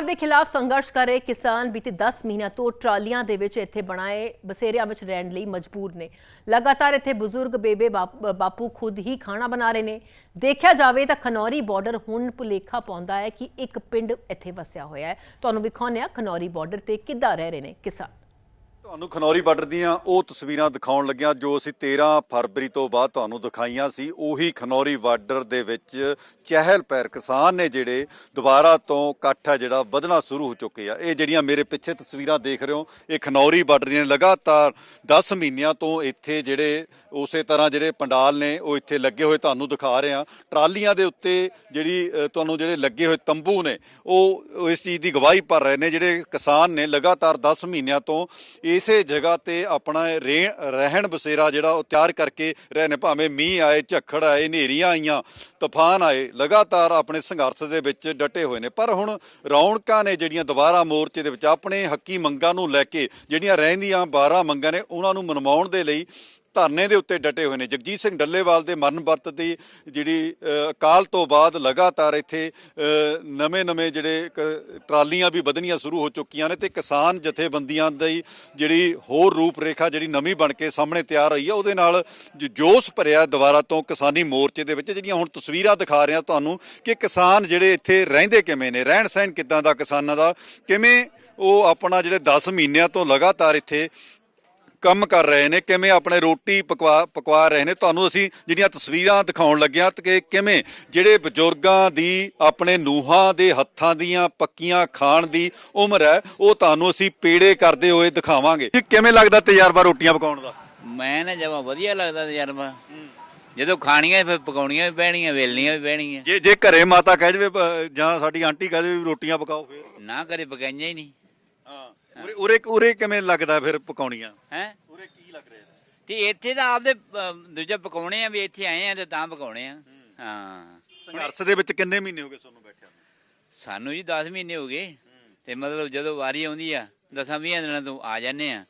ਸਰਕਾਰ ਦੇ ਖਿਲਾਫ ਸੰਘਰਸ਼ ਕਰ ਰਹੇ ਕਿਸਾਨ ਬੀਤੇ 10 ਮਹੀਨਿਆਂ ਤੋਂ ਟਰਾਲੀਆਂ ਦੇ ਵਿੱਚ ਇੱਥੇ ਬਣਾਏ ਬਸੇਰਿਆਂ ਵਿੱਚ ਰਹਿਣ ਲਈ ਮਜਬੂਰ ਨੇ। ਲਗਾਤਾਰ ਇੱਥੇ ਬਜ਼ੁਰਗ ਬੇਬੇ ਬਾਪ- ਬਾਪੂ ਖੁਦ ਹੀ ਖਾਣਾ ਬਣਾ ਰਹੇ ਨੇ। ਦੇਖਿਆ ਜਾਵੇ ਤਾਂ ਖਨੌਰੀ ਬਾਰਡਰ ਹੁਣ ਭੁਲੇਖਾ ਪਾਉਂਦਾ ਹੈ ਕਿ ਇੱਕ ਪਿੰਡ ਇੱਥੇ ਵਸਿਆ ਹੋਇਆ ਹੈ। ਤੁਹਾਨੂੰ ਵਿਖਾਉਂਦੇ ਹਾਂ ਖਨੌਰੀ ਬਾਰਡਰ ਤੇ ਕਿੱਦਾਂ ਰਹਿ ਰਹੇ ਨੇ ਕਿਸਾਨ। ਤੁਹਾਨੂੰ ਖਨੌਰੀ ਬਾਰਡਰ ਦੀਆਂ ਉਹ ਤਸਵੀਰਾਂ ਦਿਖਾਉਣ ਲੱਗਿਆ, ਜੋ ਅਸੀਂ 13 ਫਰਵਰੀ ਤੋਂ ਬਾਅਦ ਤੁਹਾਨੂੰ ਦਿਖਾਈਆਂ ਸੀ, ਉਹੀ ਖਨੌਰੀ ਬਾਰਡਰ ਦੇ ਵਿੱਚ ਚਹਿਲ ਪੈਰ ਕਿਸਾਨ ਨੇ ਜਿਹੜੇ ਦੁਬਾਰਾ ਤੋਂ ਇਕੱਠ ਹੈ ਜਿਹੜਾ ਵਧਣਾ ਸ਼ੁਰੂ ਹੋ ਚੁੱਕੇ ਆ। ਇਹ ਜਿਹੜੀਆਂ ਮੇਰੇ ਪਿੱਛੇ ਤਸਵੀਰਾਂ ਦੇਖ ਰਹੇ ਹੋ, ਇਹ ਖਨੌਰੀ ਬਾਰਡਰ ਦੀਆਂ ਲਗਾਤਾਰ 10 ਮਹੀਨਿਆਂ ਤੋਂ ਇੱਥੇ ਜਿਹੜੇ ਉਸੇ ਤਰ੍ਹਾਂ ਜਿਹੜੇ ਪੰਡਾਲ ਨੇ, ਉਹ ਇੱਥੇ ਲੱਗੇ ਹੋਏ ਤੁਹਾਨੂੰ ਦਿਖਾ ਰਹੇ ਆ ਟਰਾਲੀਆਂ ਦੇ ਉੱਤੇ ਜਿਹੜੀ ਤੁਹਾਨੂੰ ਜਿਹੜੇ ਲੱਗੇ ਹੋਏ ਤੰਬੂ ਨੇ, ਉਹ ਉਹ ਇਸ ਚੀਜ਼ ਦੀ ਗਵਾਹੀ ਭਰ ਰਹੇ ਨੇ, ਜਿਹੜੇ ਕਿਸਾਨ ਨੇ ਲਗਾਤਾਰ 10 ਮਹੀਨਿਆਂ ਤੋਂ ਇਸੇ ਜਗ੍ਹਾ ਤੇ ਆਪਣਾ ਇਹ ਰਹਿਣ ਬਸੇਰਾ ਜਿਹੜਾ ਉਹ ਤਿਆਰ ਕਰਕੇ ਰਹੇ ਨੇ ਭਾਵੇਂ ਮੀਂਹ ਆਏ, ਝੱਖੜ ਆਏ, ਹਨੇਰੀਆਂ ਆਈਆਂ, ਤੂਫਾਨ ਆਏ, ਲਗਾਤਾਰ ਆਪਣੇ ਸੰਘਰਸ਼ ਦੇ ਵਿੱਚ ਡਟੇ ਹੋਏ ਨੇ। ਪਰ ਹੁਣ ਰੌਣਕਾਂ ਨੇ ਜਿਹੜੀਆਂ ਦੁਬਾਰਾ ਮੋਰਚੇ ਦੇ ਵਿੱਚ ਆਪਣੇ ਹੱਕੀ ਮੰਗਾਂ ਨੂੰ ਲੈ ਕੇ ਜਿਹੜੀਆਂ ਰਹਿੰਦੀਆਂ 12 ਮੰਗਾਂ ਨੇ, ਉਹਨਾਂ ਨੂੰ ਮਨਵਾਉਣ ਦੇ ਲਈ ਧਰਨੇ ਦੇ ਉੱਤੇ ਡਟੇ ਹੋਏ ਨੇ। ਜਗਜੀਤ ਸਿੰਘ ਡੱਲੇਵਾਲ ਦੇ ਮਰਨ ਵਰਤ ਦੀ ਜਿਹੜੀ ਅਕਾਲ ਤੋਂ ਬਾਅਦ ਲਗਾਤਾਰ ਇੱਥੇ ਨਵੇਂ-ਨਵੇਂ ਜਿਹੜੇ ਕ- ਟਰਾਲੀਆਂ ਵੀ ਵਧਣੀਆਂ ਸ਼ੁਰੂ ਹੋ ਚੁੱਕੀਆਂ ਨੇ ਤੇ ਕਿਸਾਨ ਜਥੇਬੰਦੀਆਂ ਦੀ ਜਿਹੜੀ ਹੋਰ ਰੂਪ ਰੇਖਾ ਜਿਹੜੀ ਨਵੀਂ ਬਣ ਕੇ ਸਾਹਮਣੇ ਤਿਆਰ ਹੋਈ ਹੈ ਉਹਦੇ ਨਾਲ ਜੋਸ਼ ਭਰਿਆ ਦੁਬਾਰਾ ਤੋਂ ਕਿਸਾਨੀ ਮੋਰਚੇ ਦੇ ਵਿੱਚ, ਜਿਹੜੀਆਂ ਹੁਣ ਤਸਵੀਰਾਂ ਦਿਖਾ ਰਿਹਾ ਤੁਹਾਨੂੰ ਕਿ ਕਿਸਾਨ ਜਿਹੜੇ ਇੱਥੇ ਰਹਿੰਦੇ ਕਿਵੇਂ ਨੇ ਰਹਿਣ ਸਹਿਣ ਕਿੱਦਾਂ ਦਾ ਕਿਸਾਨਾਂ ਦਾ, ਕਿਵੇਂ ਉਹ ਆਪਣਾ ਜਿਹੜੇ 10 ਮਹੀਨਿਆਂ ਤੋਂ ਲਗਾਤਾਰ ਇੱਥੇ ਕੰਮ ਕਰ ਰਹੇ ਨੇ ਕਿਵੇਂ ਆਪਣੇ ਰੋਟੀ ਪਕਵਾ ਪਕਵਾ ਰਹੇ ਨੇ? ਤੁਹਾਨੂੰ ਅਸੀਂ ਜਿਹੜੀਆਂ ਤਸਵੀਰਾਂ ਦਿਖਾਉਣ ਲੱਗਿਆ ਕਿ ਕਿਵੇਂ ਜਿਹੜੇ ਬਜ਼ੁਰਗਾਂ ਦੀ ਆਪਣੇ ਨੂਹਾਂ ਦੇ ਹੱਥਾਂ ਦੀਆਂ ਪੱਕੀਆਂ ਖਾਣ ਦੀ ਉਮਰ ਹੈ ਉਹ ਤੁਹਾਨੂੰ ਅਸੀਂ ਪੇੜੇ ਕਰਦੇ ਹੋਏ ਦਿਖਾਵਾਂਗੇ। ਕਿਵੇਂ ਲੱਗਦਾ ਤਜਰਬਾ ਰੋਟੀਆਂ ਪਕਾਉਣ ਦਾ? ਮੈਂ ਨਾ ਜਮਾ ਵਧੀਆ ਲੱਗਦਾ ਤਜਰਬਾ। ਜਦੋਂ ਖਾਣੀਆਂ ਫਿਰ ਪਕਾਉਣੀਆਂ ਵੀ ਪੈਣੀਆਂ ਵੇਲਣੀਆਂ ਵੀ ਪੈਣੀਆਂ। ਜੇ ਜੇ ਘਰੇ ਮਾਤਾ ਕਹਿ ਜਵੇ ਜਾਂ ਸਾਡੀ ਆਂਟੀ ਕਹਿ ਜਵੇ ਰੋਟੀਆਂ ਪਕਾਓ ਫੇਰ। ਨਾ ਕਰੇ ਪਕਾਈਆਂ ਹੀ ਨਹੀਂ। ਉਰੇ ਉਰੇ ਉਰੇ ਕਿਵੇਂ ਲੱਗਦਾ ਫਿਰ ਪਕਾਉਣੀਆਂ? ਹੈ? ਉਰੇ ਕੀ ਲੱਗ ਰਿਹਾ ਤੇ ਇੱਥੇ ਤਾਂ ਆਪਦੇ ਅਮ, ਦੂਜਾ ਪਕਾਉਣੇ ਆ ਵੀ ਇੱਥੇ ਆਏ ਆ ਤੇ ਤਾਂ ਪਕਾਉਣੇ ਆ। ਹਾਂ। ਸੰਘਰਸ਼ ਦੇ ਵਿੱਚ ਕਿੰਨੇ ਮਹੀਨੇ ਹੋ ਗਏ ਤੁਹਾਨੂੰ ਬੈਠਿਆਂ ਨੂੰ? ਸਾਨੂੰ ਜੀ 10 ਮਹੀਨੇ ਹੋ ਗਏ। ਤੇ ਮਤਲਬ ਜਦੋਂ ਵਾਰੀ ਆਉਂਦੀ ਆ ਦਸਾਂ 20 ਦਿਨਾਂ ਤੋਂ ਆ ਜਾਂਦੇ ਆ।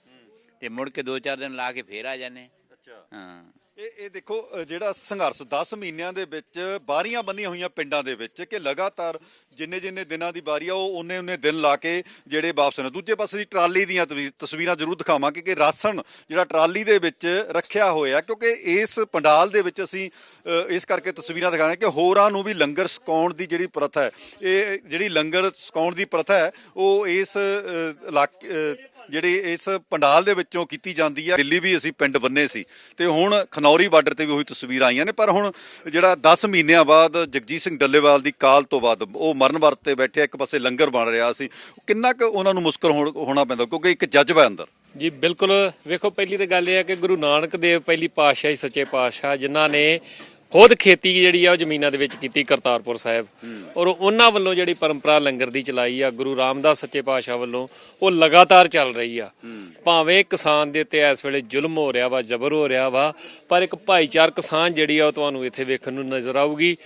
ਤੇ ਮੁੜ ਕੇ 2-4 ਦਿਨ ਲਾ ਕੇ ਫੇਰ ਆ ਜਾਂਦੇ ਅੱਛਾ। ਹਾਂ। ਇਹ ਇਹ ਦੇਖੋ ਅ, ਜਿਹੜਾ ਸੰਘਰਸ਼ 10 ਮਹੀਨਿਆਂ ਦੇ ਵਿੱਚ ਬਾਰੀਆਂ ਬੰਨੀਆਂ ਹੋਈਆਂ ਪਿੰਡਾਂ ਦੇ ਵਿੱਚ ਕਿ ਲਗਾਤਾਰ ਜਿੰਨੇ ਜਿੰਨੇ ਦਿਨਾਂ ਦੀ ਵਾਰੀ ਆ, ਉਹ ਉਹਨੇ ਉਹਨੇ ਦਿਨ ਲਾ ਕੇ ਜਿਹੜੇ ਵਾਪਸ ਨੇ ਦੂਜੇ ਪਾਸੇ ਦੀ ਟਰਾਲੀ ਦੀਆਂ ਤਵੀ- ਤਸਵੀਰਾਂ ਜ਼ਰੂਰ ਦਿਖਾਵਾਂਗੇ ਕਿ ਰਾਸ਼ਨ ਜਿਹੜਾ ਟਰਾਲੀ ਦੇ ਵਿੱਚ ਰੱਖਿਆ ਹੋਇਆ, ਕਿਉਂਕਿ ਇਸ ਪੰਡਾਲ ਦੇ ਵਿੱਚ ਅਸੀਂ ਇਸ ਕਰਕੇ ਤਸਵੀਰਾਂ ਦਿਖਾਣੇ ਕਿ ਹੋਰਾਂ ਨੂੰ ਵੀ ਲੰਗਰ ਛਕਾਉਣ ਦੀ ਜਿਹੜੀ ਪ੍ਰਥਾ ਹੈ, ਇਹ ਜਿਹੜੀ ਲੰਗਰ ਛਕਾਉਣ ਦੀ ਪ੍ਰਥਾ ਹੈ, ਉਹ ਇਸ ਇਲਾਕੇ ਜਿਹੜੀ ਇਸ ਪੰਡਾਲ ਦੇ ਵਿੱਚੋਂ ਕੀਤੀ ਜਾਂਦੀ ਹੈ। ਦਿੱਲੀ ਵੀ ਅਸੀਂ ਪਿੰਡ ਬੰਨੇ ਸੀ ਤੇ ਹੁਣ ਖਨੌਰੀ ਬਾਰਡਰ ਤੇ ਵੀ ਉਹੀ ਤਸਵੀਰਾਂ ਆਈਆਂ ਨੇ, ਪਰ ਹੁਣ ਜਿਹੜਾ 10 ਮਹੀਨਿਆਂ ਬਾਅਦ ਜਗਜੀਤ ਸਿੰਘ ਡੱਲੇਵਾਲ ਦੀ ਕਾਲ ਤੋਂ ਬਾਅਦ ਉਹ ਮਰਨ ਵਰਤ ਤੇ ਬੈਠੇ ਇੱਕ ਪਾਸੇ ਲੰਗਰ ਬਣ ਰਿਹਾ ਸੀ। ਕਿੰਨਾ ਕੁ ਉਹਨਾਂ ਨੂੰ ਮੁਸ਼ਕਲ ਹੋਣਾ ਪੈਂਦਾ, ਕਿਉਂਕਿ ਇੱਕ ਜਜ਼ਬਾ ਹੈ ਅੰਦਰ। ਜੀ, ਬਿਲਕੁਲ। ਵੇਖੋ, ਪਹਿਲੀ ਤੇ ਗੱਲ ਇਹ ਹੈ ਕਿ ਗੁਰੂ ਨਾਨਕ ਦੇਵ ਪਹਿਲੀ ਪਾਤਸ਼ਾਹ ਹੀ ਸੱਚੇ ਪਾਤਸ਼ਾਹ, ਜਿਨ੍ਹਾਂ ਨੇ ਖੁਦ ਖੇਤੀ ਜਿਹੜੀ ਆ ਉਹ ਜ਼ਮੀਨਾਂ ਦੇ ਵਿੱਚ ਕੀਤੀ ਕਰਤਾਰਪੁਰ ਸਾਹਿਬ। ਔਰ ਉਹਨਾਂ ਵੱਲੋਂ ਜਿਹੜੀ ਪਰੰਪਰਾ ਲੰਗਰ ਦੀ ਚਲਾਈ ਆ ਗੁਰੂ ਰਾਮਦਾਸ ਸੱਚੇ ਪਾਤਸ਼ਾਹ ਵੱਲੋਂ ਉਹ ਲਗਾਤਾਰ ਚੱਲ ਰਹੀ ਆ। ਭਾਵੇਂ ਕਿਸਾਨ ਦੇ ਉੱਤੇ ਇਸ ਵੇਲੇ ਜ਼ੁਲਮ ਹੋ ਰਿਹਾ ਵਾ ਜ਼ਬਰ ਹੋ ਰਿਹਾ ਵਾ ਪਰ ਇੱਕ ਭਾਈਚਾਰਕ ਕਿਸਾਨ ਜਿਹੜੀ ਆ ਉਹ ਤੁਹਾਨੂੰ ਇੱਥੇ ਵੇਖਣ ਨੂੰ ਨਜ਼ਰ ਆਊਗੀ।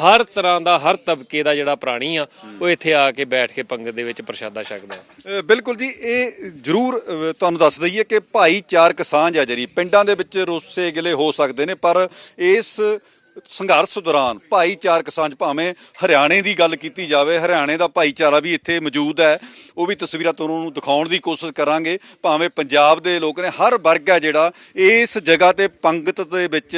ਹਰ ਤਰ੍ਹਾਂ ਦਾ ਹਰ ਤਬਕੇ ਦਾ ਜਿਹੜਾ ਪ੍ਰਾਣੀ ਆ ਉਹ ਇੱਥੇ ਆ ਕੇ ਬੈਠ ਕੇ ਪੰਗਤ ਦੇ ਵਿੱਚ ਪ੍ਰਸ਼ਾਦਾ ਛਕਦਾ। ਬਿਲਕੁਲ ਜੀ ਇਹ ਜਰੂਰ ਤੁਹਾਨੂੰ ਦੱਸ ਦਈਏ ਕਿ ਭਾਈਚਾਰਕ ਸਾਂਝ ਆ ਜਿਹੜੀ। ਪਿੰਡਾਂ ਦੇ ਵਿੱਚ ਰੋਸੇ ਗਿਲੇ ਹੋ ਸਕਦੇ ਨੇ ਪਰ ਇਸ ਸੰਘਰਸ਼ ਦੌਰਾਨ ਭਾਈਚਾਰਕ ਸਾਂਝ ਭਾਵੇਂ ਹਰਿਆਣੇ ਦੀ ਗੱਲ ਕੀਤੀ ਜਾਵੇ, ਹਰਿਆਣੇ ਦਾ ਭਾਈਚਾਰਾ ਵੀ ਇੱਥੇ ਮੌਜੂਦ ਹੈ। ਉਹ ਵੀ ਤਸਵੀਰਾਂ ਤੁਹਾਨੂੰ ਦਿਖਾਉਣ ਦੀ ਕੋਸ਼ਿਸ਼ ਕਰਾਂਗੇ। ਭਾਵੇਂ ਪੰਜਾਬ ਦੇ ਲੋਕ ਨੇ, ਹਰ ਵਰਗ ਹੈ ਜਿਹੜਾ ਇਸ ਜਗ੍ਹਾ ਤੇ ਪੰਗਤ ਦੇ ਵਿੱਚ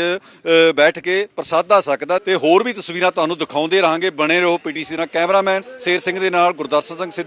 ਬੈਠ ਕੇ ਪ੍ਰਸਾਦਾ ਸਕਦਾ ਤੇ ਹੋਰ ਵੀ ਤਸਵੀਰਾਂ ਤੁਹਾਨੂੰ ਦਿਖਾਉਂਦੇ ਰਹਾਂਗੇ। ਬਣੇ ਰਹੋ ਪੀਟੀਸੀ ਨਾਲ ਕੈਮਰਾਮੈਨ ਸ਼ੇਰ ਸਿੰਘ ਦੇ ਨਾਲ, ਗੁਰਦਰਸ਼ਨ ਸਿੰਘ ਸਿੱਧੂ।